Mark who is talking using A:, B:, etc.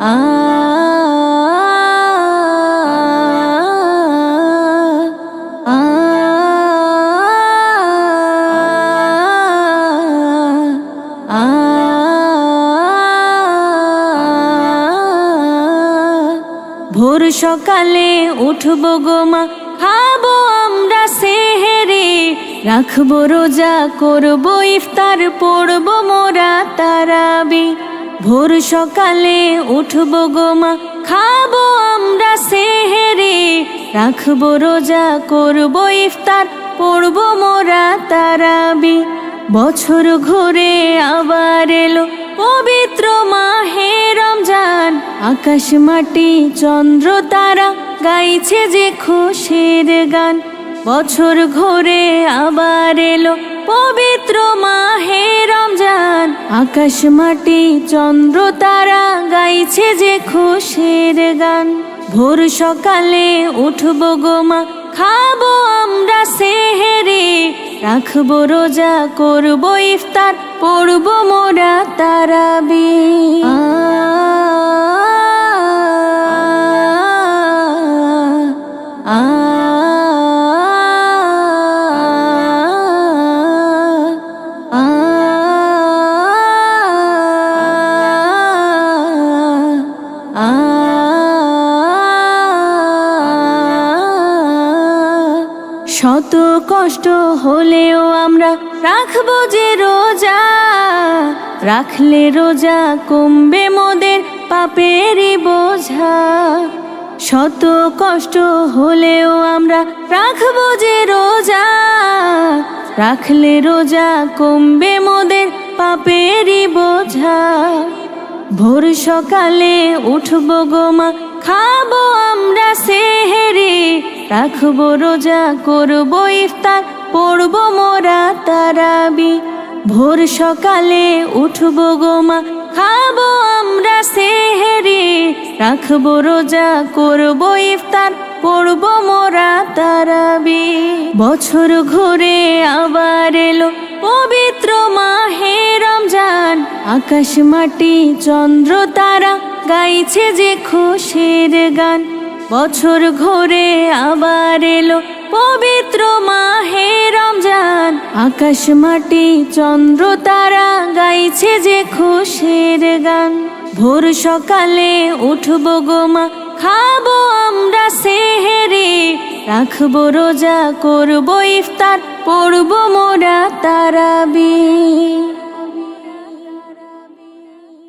A: ভোর সকালে উঠব গোমা খাব আমরা সেহেরে রাখব রোজা করব ইফতার পড়ব মোরা তারাবি। ভোর সকালে উঠব গোমা খাব আমরা সেহেরে, রাখব রোজা, করব ইফতার, পড়ব মোরা তারাবি। বছর ঘুরে আবার এলো পবিত্র মাহে রমজান, আকাশ মাটি, চন্দ্র তারা, গাইছে যে খুশির গান। বছর ঘুরে আবার এলো পবিত্র মাহে রমজান আকাশ মাটি চন্দ্র তারা গাইছে যে খুশির গান। ভোর সকালে উঠব গো মা খাব আমরা সেহেরে। রাখব রোজা করব ইফতার পড়ব মোরা তারাবি। আ, শত কষ্ট হলেও আমরা রাখব যে রোজা। রাখলে রোজা কমবে মোদের পাপেরই বোঝা। শত কষ্ট হলেও আমরা রাখব যে রোজা। রাখলে রোজা কমবে মোদের পাপেরই বোঝা। ভোর সকালে উঠব গোমা খাব আমরা সেহেরে। রাখব রোজা করব ইফতার, পড়ব মোরা তারাবি। ভোর সকালে উঠব গোমা খাব আমরা সেহেরে। রাখব রোজা করব ইফতার, পড়ব মোরা তারাবি। বছর ঘুরে আবার এলো পবিত্র মাহে রমজান। আকাশ মাটি চন্দ্র তারা, গাইছে যে খুশির গান। বছর ঘুরে আবার এলো পবিত্র মাহে রমজান। আকাশ মাটি, চন্দ্র তারা গাইছে যে খুশির গান। ভোর সকালে উঠব গোমা খাব আমরা সেহেরে। রাখব রোজা, করব ইফতার, পড়ব মোরা তারাবি।